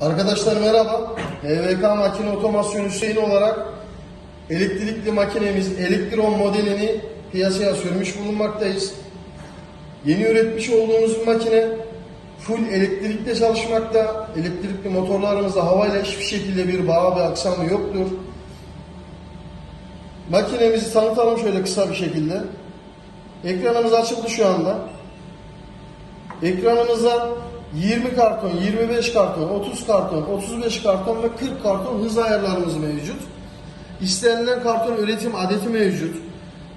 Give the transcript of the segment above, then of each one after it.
Arkadaşlar merhaba. HVK Makine Otomasyon Hüseyin olarak elektrikli makinemiz Elektron modelini piyasaya sürmüş bulunmaktayız. Yeni üretmiş olduğumuz makine full elektrikle çalışmakta. Elektrikli motorlarımızda havayla hiçbir şekilde bir bağı ve aksamı yoktur. Makinemizi tanıtalım şöyle kısa bir şekilde. Ekranımız açıldı şu anda. Ekranımıza 20 karton, 25 karton, 30 karton, 35 karton ve 40 karton hız ayarlarımız mevcut. İstenilen karton üretim adeti mevcut.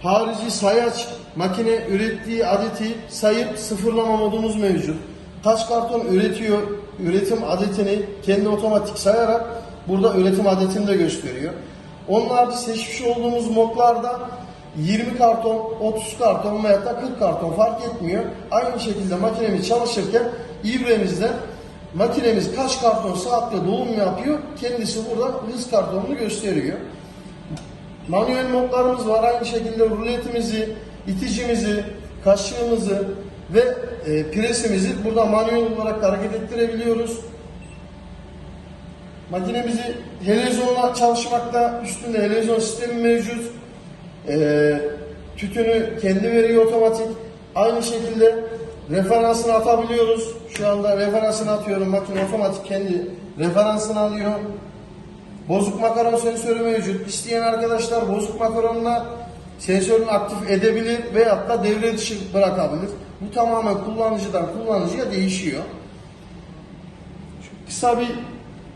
Harici sayaç makine ürettiği adeti sayıp sıfırlama modumuz mevcut. Kaç karton üretiyor, üretim adetini kendi otomatik sayarak burada üretim adetini de gösteriyor. Harici seçmiş olduğumuz modlarda 20 karton, 30 karton veya da 40 karton fark etmiyor. Aynı şekilde makinemiz çalışırken ibremizde makinemiz kaç karton saatte dolum yapıyor kendisi burada hız kartonunu gösteriyor. Manuel modlarımız var. Aynı şekilde ruletimizi, iticimizi, kaşığımızı ve e, presimizi burada manuel olarak hareket ettirebiliyoruz. Makinemizi helezonla çalışmakta, üstünde helezon sistemi mevcut. Ee, tütünü kendi veriyor otomatik. Aynı şekilde referansını atabiliyoruz. Şu anda referansını atıyorum. Makine otomatik kendi referansını alıyor. Bozuk makaron sensörü mevcut. İsteyen arkadaşlar bozuk makaronla sensörünü aktif edebilir veyahut da devre dışı bırakabilir. Bu tamamen kullanıcıdan kullanıcıya değişiyor. Kısa bir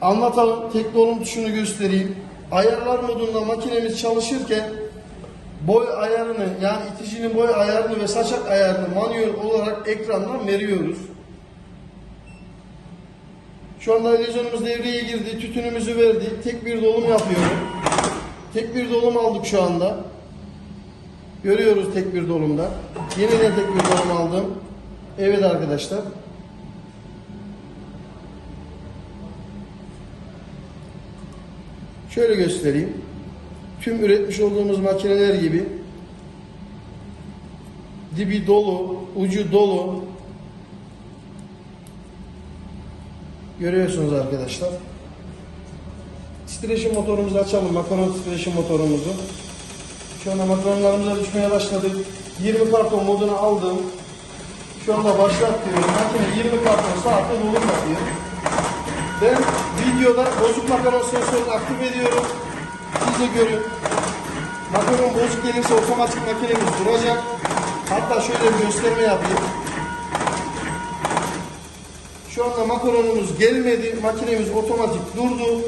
anlatalım. Tek dolum tuşunu göstereyim. Ayarlar modunda makinemiz çalışırken boy ayarını yani iticinin boy ayarını ve saçak ayarını manuel olarak ekrandan veriyoruz. Şu anda televizyonumuz devreye girdi. Tütünümüzü verdi. Tek bir dolum yapıyorum. Tek bir dolum aldık şu anda. Görüyoruz tek bir dolumda. Yeniden tek bir dolum aldım. Evet arkadaşlar. Şöyle göstereyim. Tüm üretmiş olduğumuz makineler gibi dibi dolu, ucu dolu. Görüyorsunuz arkadaşlar. Titreşim motorumuzu açalım. Makaron titreşim motorumuzu. Şu anda makaronlarımıza düşmeye başladık. 20 karton modunu aldım. Şu anda başlat diyorum. Makine 20 karton saatte dolum yapıyor. Ben videoda bozuk makaron sensörünü aktif ediyorum. Siz de görün. Makaron bozuk gelirse otomatik makinemiz duracak. Hatta şöyle bir gösterme yapayım. Şu anda makaronumuz gelmedi. Makinemiz otomatik durdu.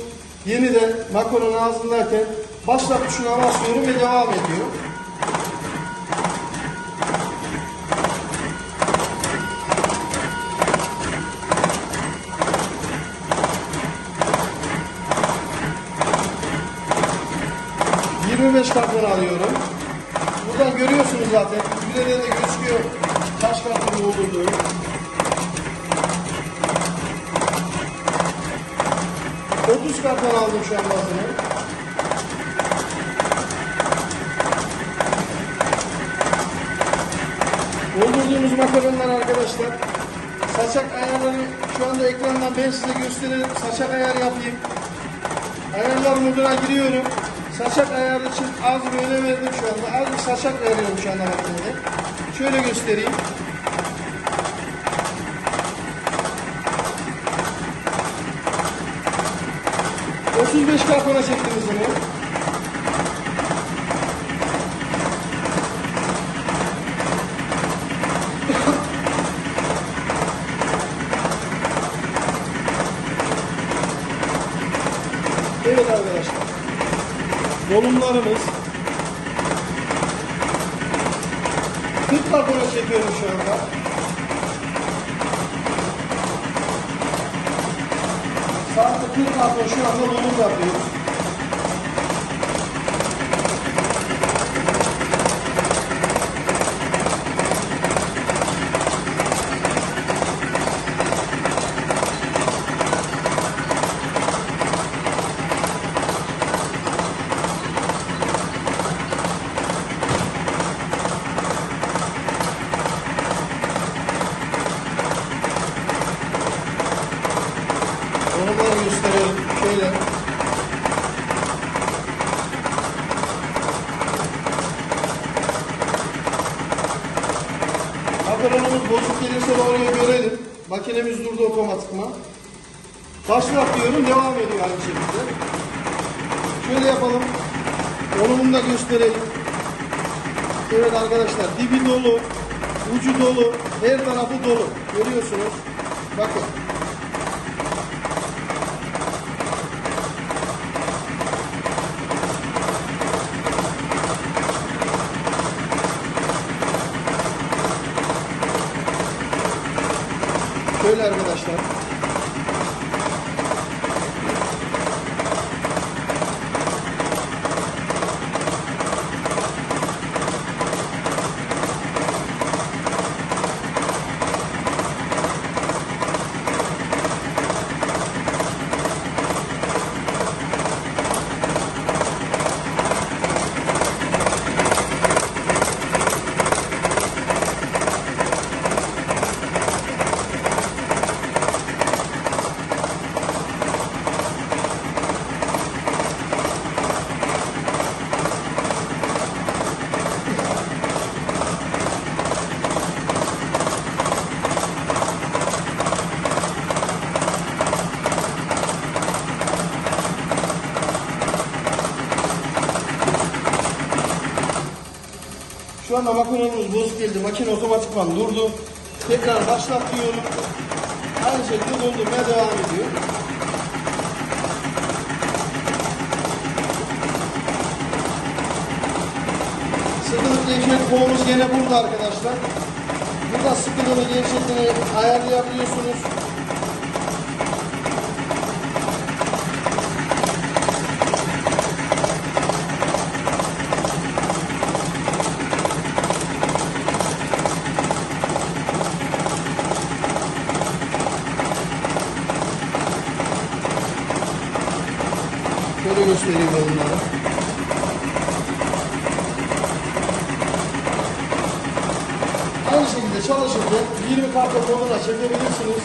Yeniden makaron ağzındayken başlat tuşuna basıyorum ve devam ediyor. ...25 karton alıyorum. Buradan görüyorsunuz zaten. Üzerinde de gözüküyor kaç karton doldurduğu. Otuz karton aldım şu an bazını. Doldurduğumuz makaronlar arkadaşlar. Saçak ayarları şu anda ekrandan ben size gösterelim. Saçak ayar yapayım. Ayarlar moduna giriyorum. Saçak ayarı için az böyle verdim şu anda. Az bir saçak veriyorum şu anda makinede. Şöyle göstereyim. Otuz beş kartona çektim hızını. Evet arkadaşlar. Dolumlarımız 40 kartona çekiyorum şu anda. Saatte 40 karton şu anda dolum yapıyoruz. Makaronumuz bozuk gelirse oraya görelim. Makinemiz durdu otomatikman. Başlat diyorum devam ediyor aynı şekilde. Şöyle yapalım. Onu bunu da gösterelim. Evet arkadaşlar dibi dolu, ucu dolu, her tarafı dolu. Görüyorsunuz. Bakın. Şöyle arkadaşlar. Şu anda makaronumuz bozuk geldi. Makine otomatikman durdu. Tekrar başlat diyorum. Aynı şekilde doldurmaya devam ediyor. Sıkılık gevşet kolumuz gene burada arkadaşlar. Burada sıkılığını gevşetini ayarlayabiliyorsunuz. Göstereyim ben bunları. Aynı şekilde çalışırken 20 karton moduna çekebilirsiniz.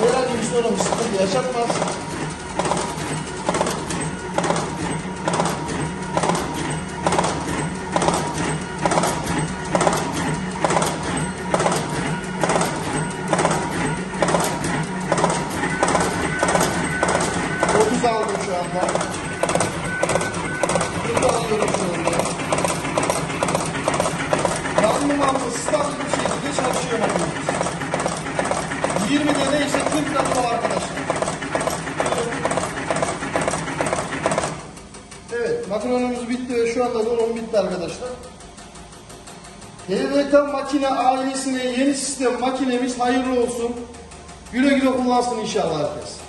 Herhangi bir sorun, sıkıntı yaşatmaz. Aldım şu anda. 20'de neyse 40 dakika arkadaşlar. Evet, makronumuz bitti ve şu anda dolum bitti arkadaşlar. HVK makine ailesine yeni sistem makinemiz hayırlı olsun. Güle güle kullansın inşallah herkes.